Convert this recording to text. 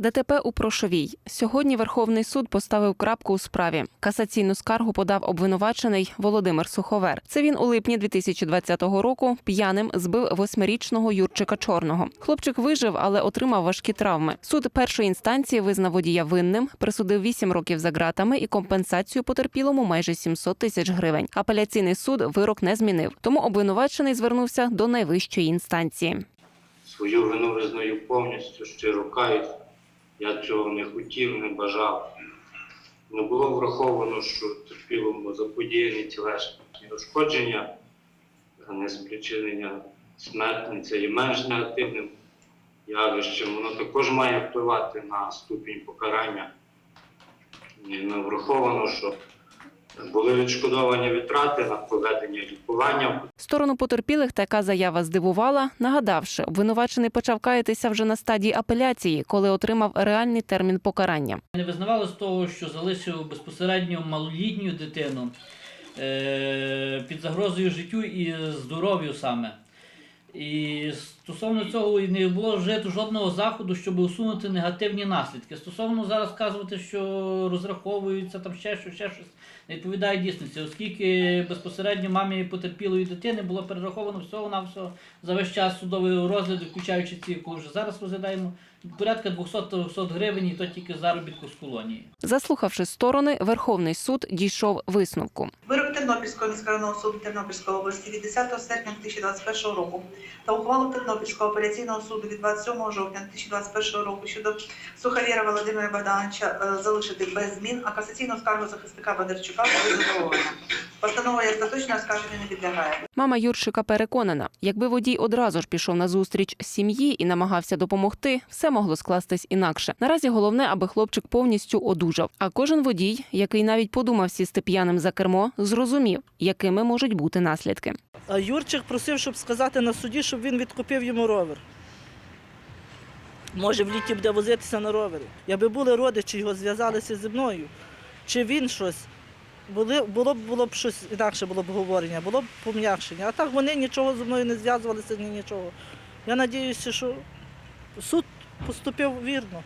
ДТП у Прошовій. Сьогодні Верховний суд поставив крапку у справі. Касаційну скаргу подав обвинувачений Володимир Суховер. Це він у липні 2020 року п'яним збив восьмирічного Юрчика Чорного. Хлопчик вижив, але отримав важкі травми. Суд першої інстанції визнав водія винним, присудив 8 років за ґратами і компенсацію потерпілому майже 700 тисяч гривень. Апеляційний суд вирок не змінив, тому обвинувачений звернувся до найвищої інстанції. Свою вину визнаю повністю, щиро каюсь. Я цього не хотів, не бажав. Не було враховано, що терпілому заподіяні тілесні ушкодження, а не спричинення смерті. Це є менш негативним явищем. Воно також має впливати на ступінь покарання. Не враховано, що були відшкодовані витрати на проведення лікування Сторону потерпілих така заява здивувала, нагадавши, обвинувачений почав каятися вже на стадії апеляції, коли отримав реальний термін покарання. Не визнавали з того, що залишив безпосередньо малолітню дитину е, під загрозою життю і здоров'ю саме. І стосовно цього і не було вжито жодного заходу, щоб усунути негативні наслідки. Стосовно зараз сказувати, що розраховується там ще щось, ще щось, не відповідає дійсності, оскільки безпосередньо мамі потерпілої дитини було перераховано всього на всього за весь час судового розгляду, включаючи ці, яку вже зараз розглядаємо, порядка 200-300 гривень, і то тільки заробітку з колонії. Заслухавши сторони, Верховний суд дійшов висновку. Тернопільського міськрайонного суду Тернопільської області від 10 серпня 2021 року та ухвалу Тернопільського апеляційного суду від 27 жовтня 2021 року щодо Сухарєра Володимира Богдановича е, залишити без змін, а касаційну скаргу захисника Бондарчука буде задоволена. Постанова як остаточне оскарження не підлягає. Мама Юрчика переконана, якби водій одразу ж пішов на зустріч сім'ї і намагався допомогти, все могло скластись інакше. Наразі головне, аби хлопчик повністю одужав. А кожен водій, який навіть подумав сісти п'яним за кермо, зрозумів, якими можуть бути наслідки. А Юрчик просив, щоб сказати на суді, щоб він відкупив йому ровер. Може, в літі буде возитися на ровері. Якби були родичі, його зв'язалися зі мною, чи він щось, були, було б було б щось інакше було б говорення, було б пом'якшення. А так вони нічого зі мною не зв'язувалися, ні нічого. Я сподіваюся, що суд поступив вірно.